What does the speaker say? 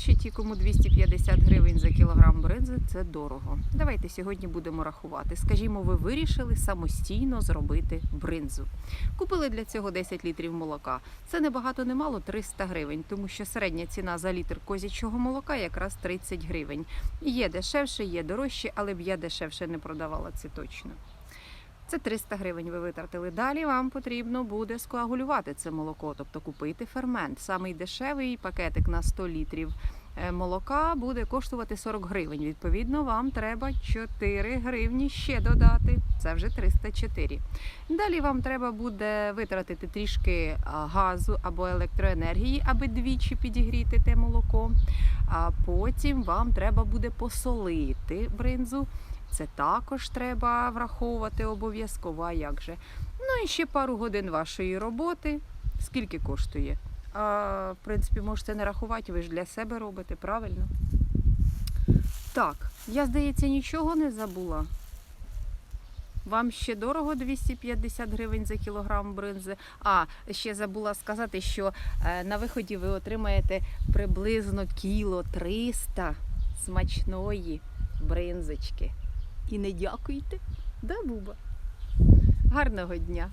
ще ті, кому 250 гривень за кілограм бринзи це дорого. Давайте сьогодні будемо рахувати. Скажімо, ви вирішили самостійно зробити бринзу. Купили для цього 10 літрів молока. Це не багато, не мало 300 гривень, тому що середня ціна за літр козячого молока якраз 30 гривень. Є дешевше, є дорожче, але б я дешевше не продавала це точно. Це 300 гривень ви витратили. Далі вам потрібно буде скоагулювати це молоко, тобто купити фермент. Самий дешевий пакетик на 100 літрів е, молока буде коштувати 40 гривень. Відповідно, вам треба 4 гривні ще додати. Це вже 304. Далі вам треба буде витратити трішки газу або електроенергії, аби двічі підігріти те молоко. А потім вам треба буде посолити бринзу. Це також треба враховувати обов'язково. А як же? Ну і ще пару годин вашої роботи. Скільки коштує? А, в принципі, можете не рахувати, ви ж для себе робите, правильно? Так, я, здається, нічого не забула. Вам ще дорого 250 гривень за кілограм бринзи. А, ще забула сказати, що е, на виході ви отримаєте приблизно кіло 300 смачної бринзочки. І не дякуйте, да, Буба? Гарного дня!